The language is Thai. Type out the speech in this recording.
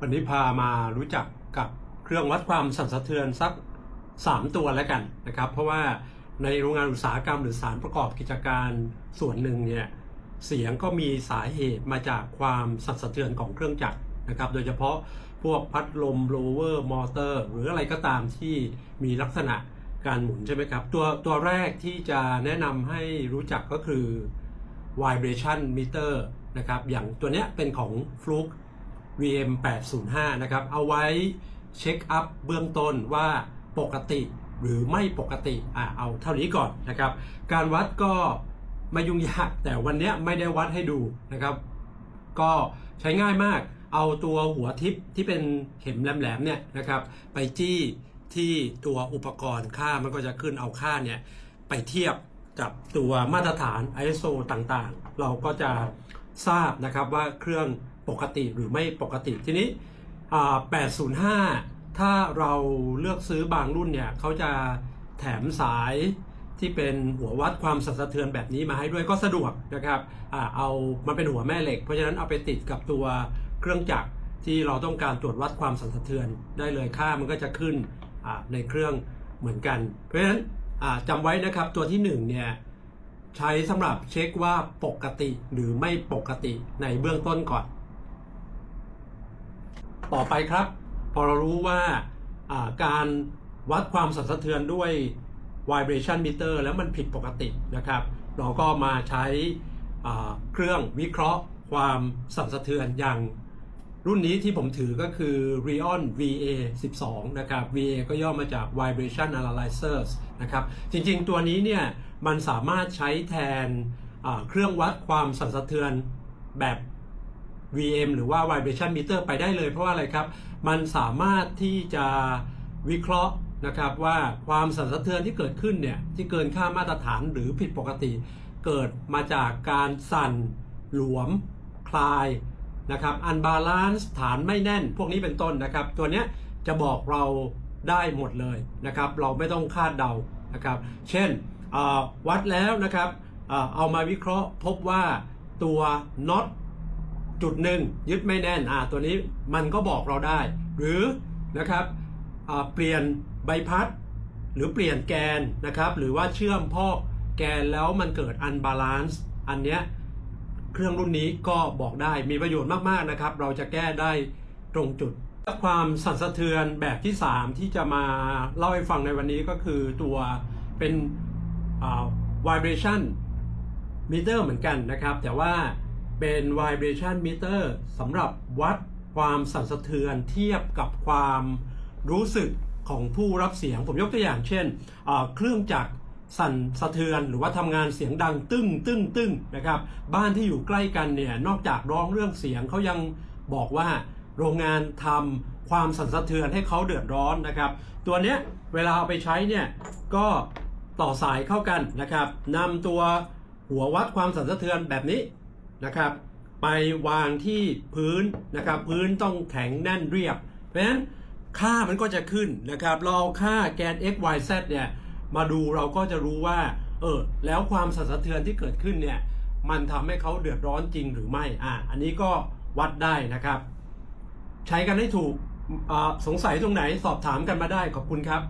วันนี้พามารู้จักกับเครื่องวัดความสั่นสะเทือนสัก 3 ตัวแล้วกันนะครับ เพราะว่าในโรงงานอุตสาหกรรมหรือสารประกอบกิจการส่วนหนึ่งเนี่ยเสียงก็มีสาเหตุมาจากความสั่นสะเทือนของเครื่องจักรนะครับ โดยเฉพาะพวกพัดลมโลเวอร์มอเตอร์ หรืออะไรก็ตามที่มีลักษณะการหมุนใช่ไหมครับ ตัวตัวแรกที่จะแนะนำให้รู้จักก็คือ vibration meter นะครับ อย่างตัวเนี้ยเป็นของ Fluke VM 805นะครับ เอาไว้เช็คอัพเบื้องต้นว่าปกติหรือไม่ปกติ อะเอาเท่านี้ก่อนนะครับ การวัดก็ไม่ยุ่งยาก แต่วันนี้ไม่ได้วัดให้ดูนะครับ ก็ใช้ง่ายมาก เอาตัวหัวทิปที่เป็นเข็มแหลมๆเนี่ยนะครับ ไปจี้ที่ตัวอุปกรณ์ค่ามันก็จะขึ้นเอาค่าเนี่ยไปเทียบกับตัวมาตรฐาน ISO ต่างๆ เราก็จะ ทราบนะครับว่าเครื่องปกติหรือไม่ปกติทีนี้ 805 ถ้าเราเลือกซื้อบางรุ่นเนี่ยเขาจะแถมสายที่เป็นหัววัดความสั่นสะเทือนแบบนี้มาให้ด้วยก็สะดวกนะครับอเอามันเป็นหัวแม่เหล็ก เพราะฉะนั้นเอาไปติดกับตัวเครื่องจักรที่เราต้องการตรวจวัดความสั่นสะเทือนได้เลยค่ามันก็จะขึ้นในเครื่องเหมือนกัน เพราะฉะนั้นอ่าจำไว้นะครับตัวที่หนึ่งเนี่ย ใช้สำหรับเช็คว่าปกติหรือไม่ปกติในเบื้องต้นก่อน ต่อไปครับ พอเรารู้ว่าการวัดความสั่นสะเทือนด้วย vibration meter แล้วมันผิดปกตินะครับ เราก็มาใช้เครื่องวิเคราะห์ความสั่นสะเทือนอย่าง รุ่นนี้ที่ผมถือก็คือ Rion VA 12 นะครับ VA ก็ย่อมาจาก Vibration Analyzers นะครับ จริงๆ ตัวนี้เนี่ย มันสามารถใช้แทนเครื่องวัดความสั่นสะเทือนแบบ VM หรือว่า vibration meter ไปได้เลย เพราะว่าอะไรครับ มันสามารถที่จะวิเคราะห์นะครับว่าความสั่นสะเทือนที่เกิดขึ้นเนี่ยที่เกินค่ามาตรฐานหรือผิดปกติ เกิดมาจากการสั่นหลวมคลาย นะครับอันบาลานซ์ฐานไม่แน่นพวกนี้เป็นต้นนะครับ ตัวเนี้ยจะบอกเราได้หมดเลยนะครับ เราไม่ต้องคาดเดานะครับ เช่นวัดแล้วนะครับเอามาวิเคราะห์พบว่าตัวน็อตจุดหนึ่งยึดไม่แน่นอ่าตัวนี้มันก็บอกเราได้ หรือนะครับเปลี่ยนใบพัด หรือเปลี่ยนแกนนะครับ หรือว่าเชื่อมพอกแกนแล้วมันเกิดอันบาลานซ์อันเนี้ย เครื่องรุ่นนี้ก็บอกได้มีประโยชน์มากๆนะครับ เราจะแก้ได้ตรงจุด ความสั่นสะเทือนแบบที่ 3 ที่จะมาเล่าให้ฟังในวันนี้ก็คือตัวเป็นอ่า vibration มิเตอร์เหมือนกันนะครับ แต่ว่าเป็น vibration meter สำหรับวัดความสั่นสะเทือนเทียบกับความรู้สึกของผู้รับเสียง ผมยกตัวอย่างเช่น เครื่องจักร สั่นสะเทือนหรือว่าทำงานเสียงดังตึ้งตึ้งตึ้งนะครับ บ้านที่อยู่ใกล้กันเนี่ยนอกจากร้องเรื่องเสียงเขายังบอกว่าโรงงานทำความสั่นสะเทือนให้เขาเดือดร้อนนะครับ ตัวเนี้ยเวลาเอาไปใช้เนี่ยก็ต่อสายเข้ากันนะครับนำตัวหัววัดความสั่นสะเทือนแบบนี้นะครับ ไปวางที่พื้นนะครับพื้นต้องแข็งแน่นเรียบ เพราะฉะนั้นค่ามันก็จะขึ้นนะครับเราเอาค่าแกน x y z เนี่ย มาดูเราก็จะรู้ว่า เออ แล้วความสั่นสะเทือนที่เกิดขึ้นเนี่ย มันทำให้เขาเดือดร้อนจริงหรือไม่ อ่า อันนี้ก็วัดได้นะครับ ใช้กันให้ถูกสงสัยตรงไหนสอบถามกันมาได้ขอบคุณครับ